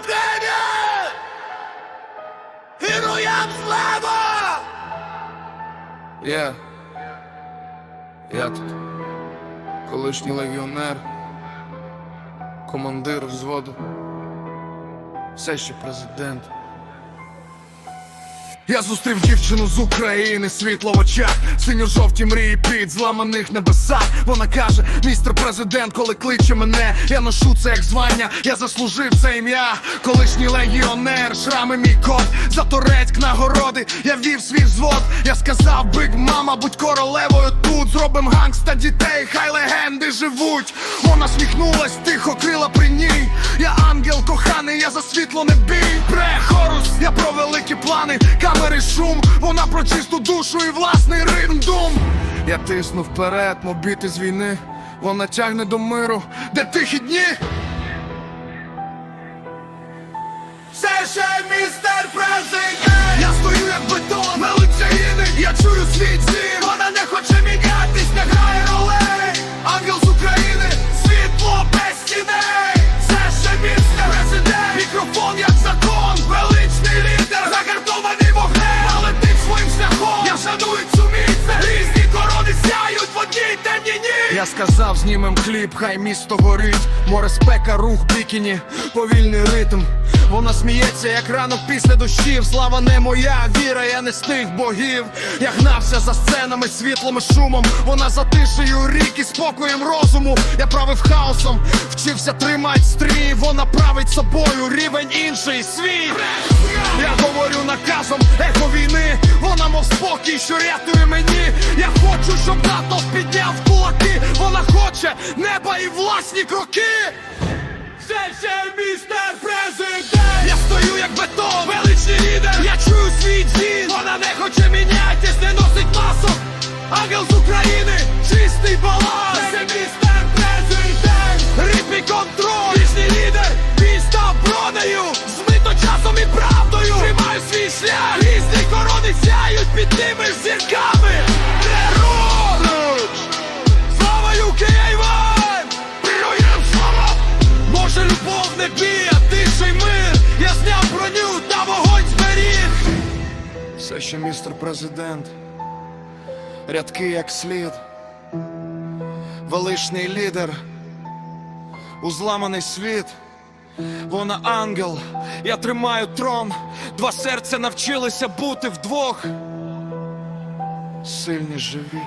Україні! Героям слава! Я. Я тут. Колишній легіонер. Командир взводу. Все ще президент. Я зустрів дівчину з України, світло в очах, синьо-жовті мрії під зламаних небесах. Вона каже, містер президент, коли кличе мене, я ношу це як звання, я заслужив це ім'я. Колишній легіонер, шрами мій код, за Торецьк нагороди, я вів свій взвод. Я сказав, биг мама, будь королевою тут. Зробим гангста дітей, хай легенди живуть. Вона сміхнулась, тихо крила при ній. Я ангел коханий, я за світло не бій. Пре хорус, я про великі плани, камери шум, вона про чисту душу і власний ритм дум. Я тисну вперед, мобіти з війни. Вона тягне до миру, де тихі дні. Я сказав, знімем кліп, хай місто горить. Море спека, рух бікіні, повільний ритм. Вона сміється, як ранок після дощів. Слава не моя, віра, я не з тих богів. Я гнався за сценами, світлом і шумом. Вона за тишею рік і спокоєм розуму. Я правив хаосом, вчився тримать стрій. Вона править собою, рівень інший свій. Я говорю наказом, війни. Вона мов спокій, що рятує мені. Я хочу, щоб НАТО підняв кулаки. Вона хоче неба і власні кроки. Все ще містер президент. Я стою як бетон, величний лідер. Я чую свій дзвін. Вона не хоче мінятись, не носить масок. Ангел з України, чистий баланс. Це містер президент. Ритм контроль, вічний лідер Міста бронею, змито часом і правдою. Тримаю свій шлях, сяють під тими ж зірками Герой! Слава Україні! Героям слава! Може любов не бій, а тиший мир Я зняв броню та вогонь зберіг Все ще містер президент. Рядки як слід. Величний лідер. Узламаний світ. Вона ангел, я тримаю трон. Два серця навчилися бути вдвох. Сильні живі.